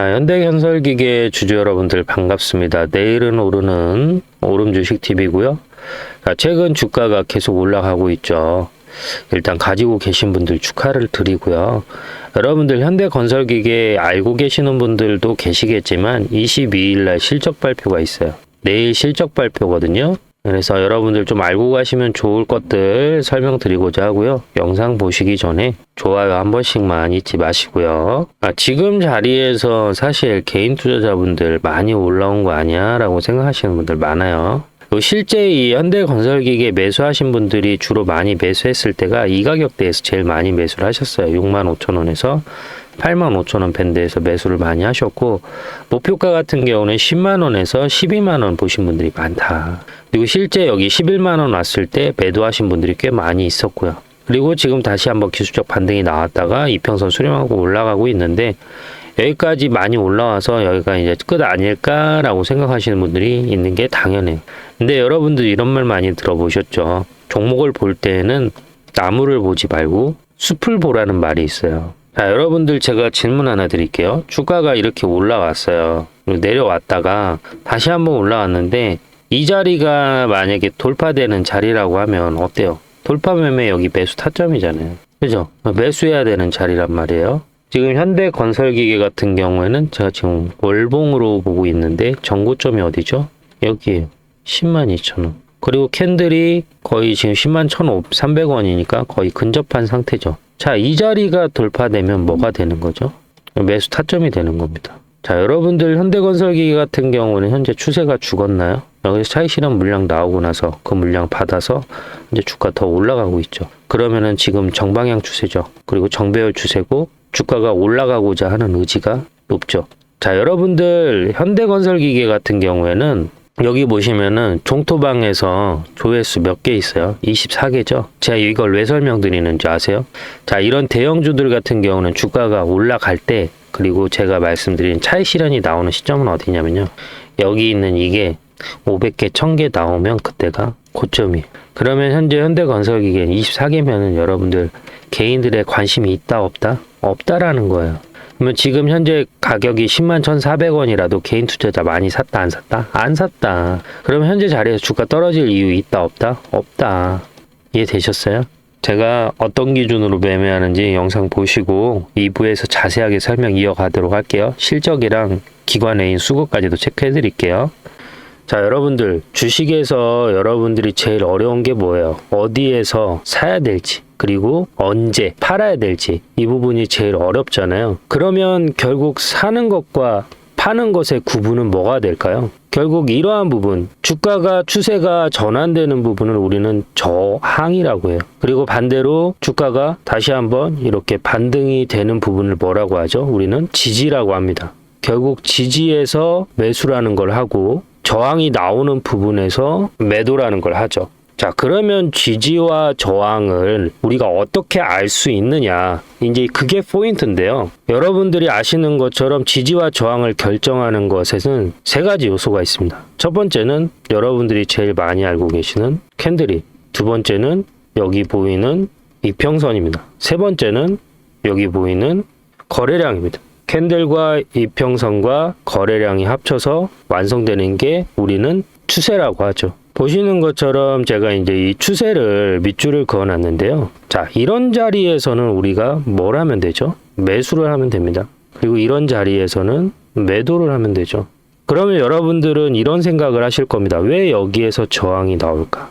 자, 현대건설기계 주주 여러분들 반갑습니다. 내일은 오르는 오름 주식 TV고요. 자, 최근 주가가 계속 올라가고 있죠. 일단 가지고 계신 분들 축하를 드리고요. 여러분들 현대건설기계 알고 계시는 분들도 계시겠지만 22일 날 실적 발표가 있어요. 내일 실적 발표거든요. 그래서 여러분들 좀 알고 가시면 좋을 것들 설명드리고자 하고요. 영상 보시기 전에 좋아요 한 번씩만 잊지 마시고요. 아, 지금 자리에서 사실 개인 투자자분들 많이 올라온 거 아니야? 라고 생각하시는 분들 많아요. 요 실제 이 현대건설기계 매수하신 분들이 주로 많이 매수했을 때가 이 가격대에서 제일 많이 매수를 하셨어요. 6만 5천 원에서 8만 5천 원 밴드에서 매수를 많이 하셨고 목표가 같은 경우는 10만 원에서 12만 원 보신 분들이 많다. 그리고 실제 여기 11만 원 왔을 때 매도하신 분들이 꽤 많이 있었고요. 그리고 지금 다시 한번 기술적 반등이 나왔다가 이평선 수렴하고 올라가고 있는데 여기까지 많이 올라와서 여기가 이제 끝 아닐까라고 생각하시는 분들이 있는 게 당연해요. 근데 여러분들 이런 말 많이 들어보셨죠. 종목을 볼 때는 나무를 보지 말고 숲을 보라는 말이 있어요. 자, 여러분들 제가 질문 하나 드릴게요. 주가가 이렇게 올라왔어요. 내려왔다가 다시 한번 올라왔는데 이 자리가 만약에 돌파되는 자리라고 하면 어때요? 돌파 매매 여기 매수 타점이잖아요. 그죠? 매수해야 되는 자리란 말이에요. 지금 현대 건설기계 같은 경우에는 제가 지금 월봉으로 보고 있는데 전고점이 어디죠? 여기에요. 10만 2천 원. 그리고 캔들이 거의 지금 10만 1,300원이니까 거의 근접한 상태죠. 자, 이 자리가 돌파되면 뭐가 되는 거죠? 매수 타점이 되는 겁니다. 자, 여러분들 현대건설기계 같은 경우는 현재 추세가 죽었나요? 여기서 차익 실현 물량 나오고 나서 그 물량 받아서 이제 주가 더 올라가고 있죠. 그러면은 지금 정방향 추세죠. 그리고 정배열 추세고 주가가 올라가고자 하는 의지가 높죠. 자, 여러분들 현대건설기계 같은 경우에는 여기 보시면은 종토방에서 조회수 몇 개 있어요? 24개죠. 제가 이걸 왜 설명드리는지 아세요? 자, 이런 대형주들 같은 경우는 주가가 올라갈 때 그리고 제가 말씀드린 차익 실현이 나오는 시점은 어디냐면요. 여기 있는 이게 500개, 1000개 나오면 그때가 고점이에요. 그러면 현재 현대건설기계는 24개면은 여러분들 개인들의 관심이 있다 없다? 없다라는 거예요. 그러면 지금 현재 가격이 10만 1,400원이라도 개인 투자자 많이 샀다 안 샀다? 안 샀다. 그럼 현재 자리에서 주가 떨어질 이유 있다 없다? 없다. 이해되셨어요? 제가 어떤 기준으로 매매하는지 영상 보시고 2부에서 자세하게 설명 이어가도록 할게요. 실적이랑 기관 외인 수급까지도 체크해 드릴게요. 자, 여러분들, 주식에서 여러분들이 제일 어려운 게 뭐예요? 어디에서 사야 될지, 그리고 언제 팔아야 될지, 이 부분이 제일 어렵잖아요. 그러면 결국 사는 것과 파는 것의 구분은 뭐가 될까요? 결국 이러한 부분, 주가가 추세가 전환되는 부분을 우리는 저항이라고 해요. 그리고 반대로 주가가 다시 한번 이렇게 반등이 되는 부분을 뭐라고 하죠? 우리는 지지라고 합니다. 결국 지지에서 매수라는 걸 하고 저항이 나오는 부분에서 매도라는 걸 하죠. 자, 그러면 지지와 저항을 우리가 어떻게 알 수 있느냐? 이제 그게 포인트인데요. 여러분들이 아시는 것처럼 지지와 저항을 결정하는 것에는 세 가지 요소가 있습니다. 첫 번째는 여러분들이 제일 많이 알고 계시는 캔들이. 두 번째는 여기 보이는 이평선입니다. 세 번째는 여기 보이는 거래량입니다. 캔들과 이평선과 거래량이 합쳐서 완성되는 게 우리는 추세라고 하죠. 보시는 것처럼 제가 이제 이 추세를 밑줄을 그어 놨는데요. 자, 이런 자리에서는 우리가 뭘 하면 되죠? 매수를 하면 됩니다. 그리고 이런 자리에서는 매도를 하면 되죠. 그러면 여러분들은 이런 생각을 하실 겁니다. 왜 여기에서 저항이 나올까?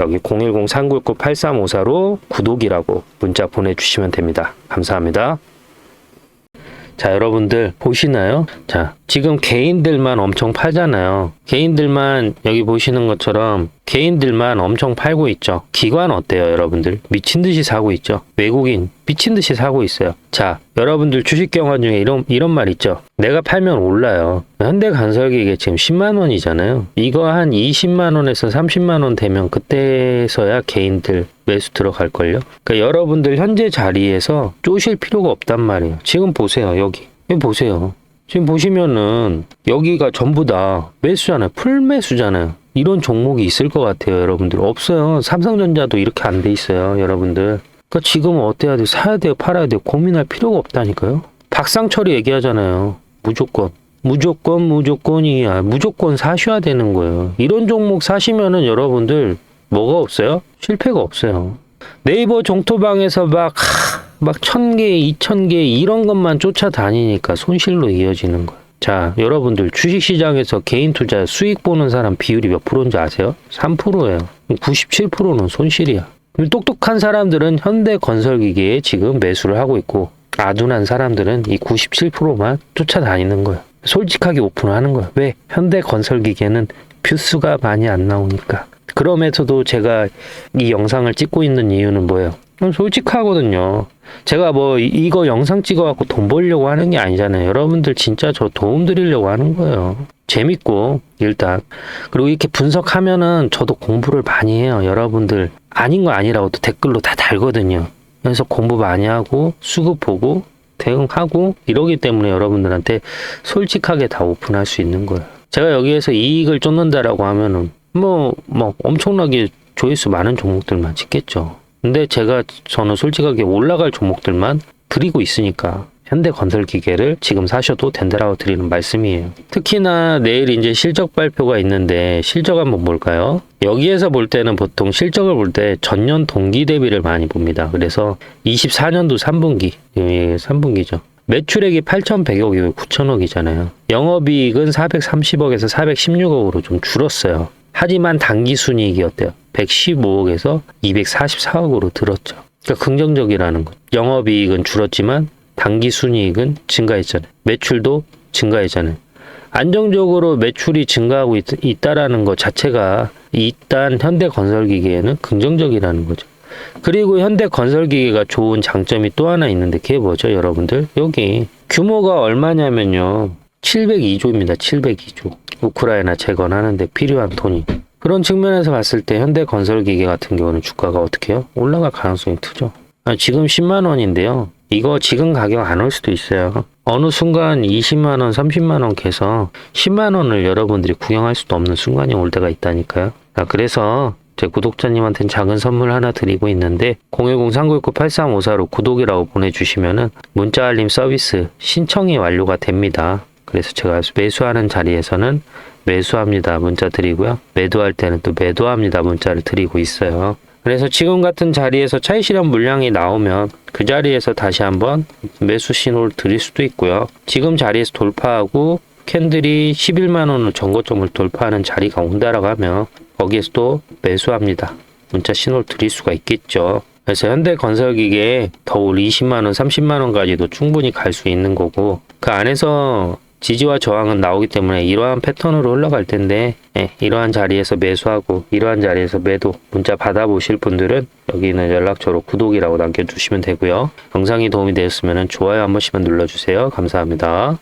여기 010-399-8354로 구독이라고 문자 보내주시면 됩니다. 감사합니다. 자, 여러분들 보시나요? 자, 지금 개인들만 엄청 팔잖아요. 개인들만 여기 보시는 것처럼 개인들만 엄청 팔고 있죠. 기관 어때요, 여러분들? 미친 듯이 사고 있죠. 외국인 미친 듯이 사고 있어요. 자, 여러분들 주식 경험 중에 이런 이런 말 있죠. 내가 팔면 올라요. 현대건설기 이게 지금 10만 원이잖아요. 이거 한 20만 원에서 30만 원 되면 그때서야 개인들 매수 들어갈 걸요. 그러니까 여러분들 현재 자리에서 쪼실 필요가 없단 말이에요. 지금 보세요. 여기 보세요. 지금 보시면은 여기가 전부 다 매수잖아요. 풀 매수잖아요. 이런 종목이 있을 것 같아요, 여러분들. 없어요. 삼성전자도 이렇게 안 돼 있어요, 여러분들. 그러니까 지금은 어때야 돼요? 사야 돼요? 팔아야 돼요? 고민할 필요가 없다니까요. 박상철이 얘기하잖아요. 무조건 무조건 무조건이야. 무조건 사셔야 되는 거예요. 이런 종목 사시면은 여러분들 뭐가 없어요? 실패가 없어요. 네이버 종토방에서 막, 하, 막 천 개, 이천 개 이런 것만 쫓아다니니까 손실로 이어지는 거예요. 자, 여러분들 주식시장에서 개인 투자 수익 보는 사람 비율이 몇 프로인지 아세요? 3%예요. 97%는 손실이야. 똑똑한 사람들은 현대 건설기계에 지금 매수를 하고 있고 아둔한 사람들은 이 97%만 쫓아다니는 거예요. 솔직하게 오픈하는 거예요. 왜? 현대 건설기계는 뷰수가 많이 안 나오니까. 그럼에서도 제가 이 영상을 찍고 있는 이유는 뭐예요? 솔직하거든요. 제가 뭐 이- 이거 영상 찍어갖고 돈 벌려고 하는 게 아니잖아요. 여러분들 진짜 저 도움 드리려고 하는 거예요. 재밌고 일단 그리고 이렇게 분석하면은 저도 공부를 많이 해요. 여러분들 아닌 거 아니라고 또 댓글로 다 달거든요. 그래서 공부 많이 하고 수급 보고 대응하고 이러기 때문에 여러분들한테 솔직하게 다 오픈할 수 있는 거예요. 제가 여기에서 이익을 쫓는다라고 하면은 뭐, 뭐 엄청나게 조회수 많은 종목들만 찍겠죠. 근데 제가 저는 솔직하게 올라갈 종목들만 드리고 있으니까 현대 건설 기계를 지금 사셔도 된다라고 드리는 말씀이에요. 특히나 내일 이제 실적 발표가 있는데 실적 한번 볼까요? 여기에서 볼 때는 보통 실적을 볼 때 전년 동기 대비를 많이 봅니다. 그래서 24년도 3분기, 예, 3분기죠. 매출액이 8,100억이고 9천억이잖아요. 영업이익은 430억에서 416억으로 좀 줄었어요. 하지만 당기 순이익이 어때요? 115억에서 244억으로 들었죠. 그러니까 긍정적이라는 거. 영업이익은 줄었지만 당기 순이익은 증가했잖아요. 매출도 증가했잖아요. 안정적으로 매출이 증가하고 있, 있다라는 것 자체가 일단 현대건설기계에는 긍정적이라는 거죠. 그리고 현대건설기계가 좋은 장점이 또 하나 있는데 그게 뭐죠, 여러분들? 여기 규모가 얼마냐면요. 702조입니다. 702조. 우크라이나 재건하는데 필요한 돈이. 그런 측면에서 봤을 때 현대건설기계 같은 경우는 주가가 어떻게 해요? 올라갈 가능성이 크죠. 아, 지금 10만 원인데요. 이거 지금 가격 안 올 수도 있어요. 어느 순간 20만 원, 30만 원 개서 10만 원을 여러분들이 구경할 수도 없는 순간이 올 때가 있다니까요. 아, 그래서 제 구독자님한테는 작은 선물 하나 드리고 있는데 010-399-8354로 구독이라고 보내주시면은 문자 알림 서비스 신청이 완료가 됩니다. 그래서 제가 매수하는 자리에서는 매수합니다 문자 드리고요. 매도할 때는 또 매도합니다 문자를 드리고 있어요. 그래서 지금 같은 자리에서 차익 실현 물량이 나오면 그 자리에서 다시 한번 매수 신호를 드릴 수도 있고요. 지금 자리에서 돌파하고 캔들이 11만 원을 전고점을 돌파하는 자리가 온다라고 하면 거기에서 또 매수합니다. 문자 신호를 드릴 수가 있겠죠. 그래서 현대건설기계에 더올 20만 원, 30만 원까지도 충분히 갈 수 있는 거고 그 안에서 지지와 저항은 나오기 때문에 이러한 패턴으로 흘러갈 텐데 예, 이러한 자리에서 매수하고 이러한 자리에서 매도 문자 받아보실 분들은 여기는 연락처로 구독이라고 남겨주시면 되고요. 영상이 도움이 되었으면 좋아요 한 번씩만 눌러주세요. 감사합니다.